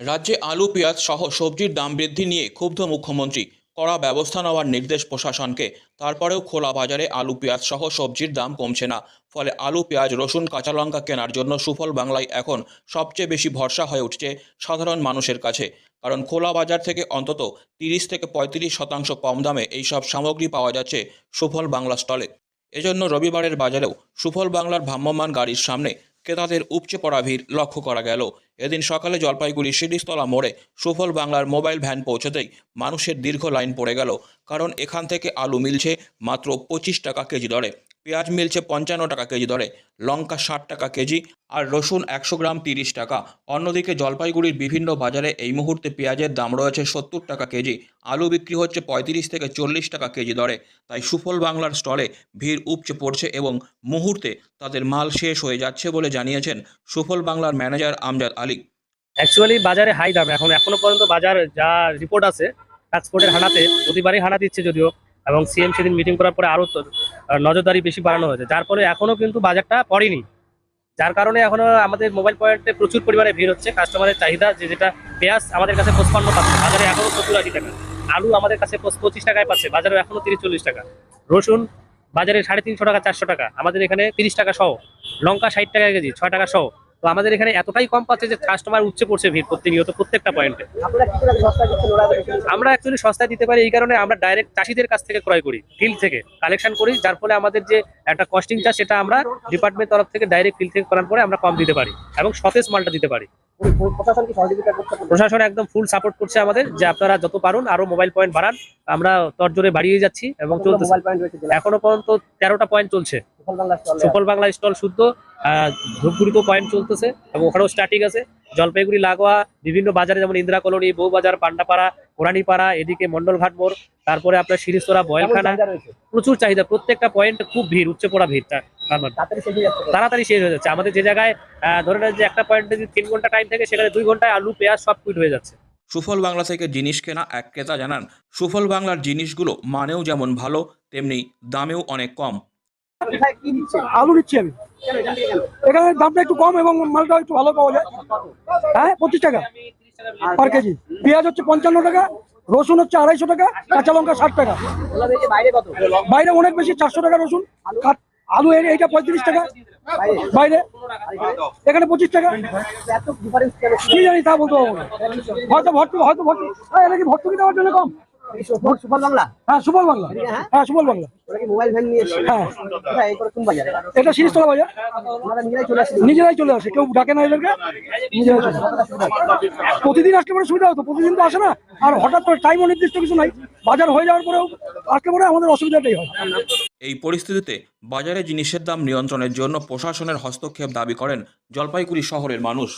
রাজ্যে আলু, পেঁয়াজ সহ সবজির দাম বৃদ্ধি নিয়ে ক্ষুব্ধ মুখ্যমন্ত্রী। কড়া ব্যবস্থা নেওয়ার নির্দেশ প্রশাসনকে। তারপরেও খোলা বাজারে আলু, পেঁয়াজ সহ সবজির দাম কমছে না। ফলে আলু, পেঁয়াজ, রসুন, কাঁচা লঙ্কা কেনার জন্য সুফল বাংলায় এখন সবচেয়ে বেশি ভরসা হয়ে উঠছে সাধারণ মানুষের কাছে। কারণ খোলা বাজার থেকে অন্তত তিরিশ থেকে পঁয়ত্রিশ শতাংশ কম দামে এইসব সামগ্রী পাওয়া যাচ্ছে সুফল বাংলা স্টলে। এজন্য রবিবারের বাজারেও সুফল বাংলার ভ্রাম্যমাণ গাড়ির সামনে ক্রেতাদের উপচে পড়া ভিড় লক্ষ্য করা গেল। এদিন সকালে জলপাইগুড়ি সিডিস্তলা মোড়ে সুফল বাংলার মোবাইল ভ্যান পৌঁছতেই মানুষের দীর্ঘ লাইন পড়ে গেল। কারণ এখান থেকে আলু মিলছে মাত্র পঁচিশ টাকা কেজি দরে। পেঁয়াজ মিলছে পঞ্চান্ন টাকা কেজি দরে, লঙ্কা ষাট টাকা কেজি আর রসুন একশো গ্রাম তিরিশ টাকা। অন্যদিকে জলপাইগুড়ির বিভিন্ন বাজারে এই মুহূর্তে পেঁয়াজের দাম রয়েছে সত্তর টাকা কেজি, আলু বিক্রি হচ্ছে পঁয়ত্রিশ থেকে চল্লিশ টাকা কেজি দরে। তাই সুফল বাংলার স্টলে ভিড় উপচে পড়ছে এবং মুহূর্তে তাদের মাল শেষ হয়ে যাচ্ছে বলে জানিয়েছেন সুফল বাংলার ম্যানেজার আমজাদ আলী। অ্যাকচুয়ালি বাজারে হাই দাম, এখন এখনও পর্যন্ত বাজার যা রিপোর্ট আছে ট্রান্সপোর্টের হানাতে, প্রতিবারই হানা দিচ্ছে যদিও। এবং সিএম সেদিন মিটিং করার পরে আরও নজরদারি বেশি বাড়ানো হয়েছে। যার ফলে এখনও কিন্তু বাজারটা পড়েনি। যার কারণে এখনও আমাদের মোবাইল পয়েন্টে প্রচুর পরিমাণে ভিড় হচ্ছে। কাস্টমারের চাহিদা যে যেটা পেঁয়াজ আমাদের কাছে পঁচপান্ন পাচ্ছে, বাজারে এখনও সত্তর আশি টাকা। আলু আমাদের কাছে পঁচিশ টাকায় পাচ্ছে বাজারে এখনও তিরিশ চল্লিশ টাকা। রসুন বাজারে সাড়ে তিনশো টাকা, চারশো টাকা। আমাদের এখানে তিরিশ টাকা সহ, লঙ্কা ষাট টাকা কেজি, ছয় টাকা সহ। তো আমাদের এখানে এতটাই কম পাচ্ছে যে কাস্টমার উঠছে পড়ছে ভিড় প্রতিনিয়ত প্রত্যেকটা পয়েন্টে আমরা অ্যাকচুয়ালি সস্তায় দিতে পারি এই কারণে আমরা ডাইরেক্ট চাষিদের কাছ থেকে ক্রয় করি ফিল্ড থেকে কালেকশন করি যার ফলে আমাদের যে একটা কস্টিং চার্জ সেটা আমরা ডিপার্টমেন্ট তরফ থেকে ডাইরেক্ট ফিল্ড থেকে করার পরে আমরা কম দিতে পারি এবং সতেজ মালটা দিতে পারি। প্রশাসন একদম ফুল সাপোর্ট করছে আমাদের যে আপনারা যত পারুন আরও মোবাইল পয়েন্ট বাড়ান আমরা তরজোরে বাড়িয়ে যাচ্ছি এবং চলতেছে। এখনও পর্যন্ত তেরোটা পয়েন্ট চলছে। সুফল বাংলা স্টল শুদ্ধ ধূপগুড়িতেও পয়েন্ট চলতেছে এবং ওখানেও স্টার্টিং আছে। জলপাইগুড়ি লাগোয়া বিভিন্ন বাজারে যেমন ইন্দিরা কলোনি বউবাজার পান্ডাপাড়া কোরানিপাড়া এদিকে মন্ডলঘাট মোড় তারপরে আপনার শিরিস্তরা বয়েলখানা। প্রচুর চাহিদা প্রত্যেকটা পয়েন্ট খুব ভিড় উচ্চে পড়া ভিড় মধ্যে। তাড়াতাড়ি শেষ হয়ে যাচ্ছে। আমাদের যে জায়গায় আহ, ধরে নেন যে একটা পয়েন্টে যদি তিন ঘণ্টা টাইম থাকে সেখানে দুই ঘন্টায় আলু পেঁয়াজ সব কুইট হয়ে যাচ্ছে। সুফল বাংলা থেকে জিনিস কেনা এক ক্রেতা জানান সুফল বাংলার জিনিসগুলো মানেও যেমন ভালো তেমনি দামেও অনেক কম। আলু নিচ্ছি আমি। এখানে দামটা একটু কম এবং মালটা একটু ভালো পাওয়া যায়। হ্যাঁ পঁচিশ টাকা পার কেজি। পেঁয়াজ হচ্ছে পঞ্চান্ন টাকা রসুন হচ্ছে আড়াইশো টাকা কাঁচা লঙ্কা ষাট টাকা। বাইরে অনেক বেশি চারশো টাকা রসুন। আলু এই- এইটা পঁয়ত্রিশ টাকা। বাইরে। এখানে পঁচিশ টাকা। কি জানি তা বলতে পারব না। হয়তো ভর্তুকি হয়তো ভর্তুকি হ্যাঁ, এটা কি ভর্তুকি দেওয়ার জন্য কম? বাংলা? হ্যাঁ বাংলা। হ্যাঁ? সুবল বাংলা। মোবাইল ভ্যান নিয়ে হ্যাঁ। কোথায়? এই করে কোন বাজারে। এটা শিরিষতলা বাজার। নিজেরাই চলে আসছে। নিজেরাই চলে আসে কেউ ডাকে না এদেরকে। নিজেরাই চলে প্রতিদিন আসলে পরে সুবিধা হতো প্রতিদিন তো আসে না। আর হঠাৎ করে টাইমও নির্দিষ্ট কিছু নাই। বাজার হয়ে যাওয়ার পরেও আসলে পরে আমাদের অসুবিধাটাই হয়। এই পরিস্থিতিতে বাজারে জিনিসের দাম নিয়ন্ত্রণের জন্য প্রশাসনের হস্তক্ষেপ দাবি করেন জলপাইগুড়ি শহরের মানুষ।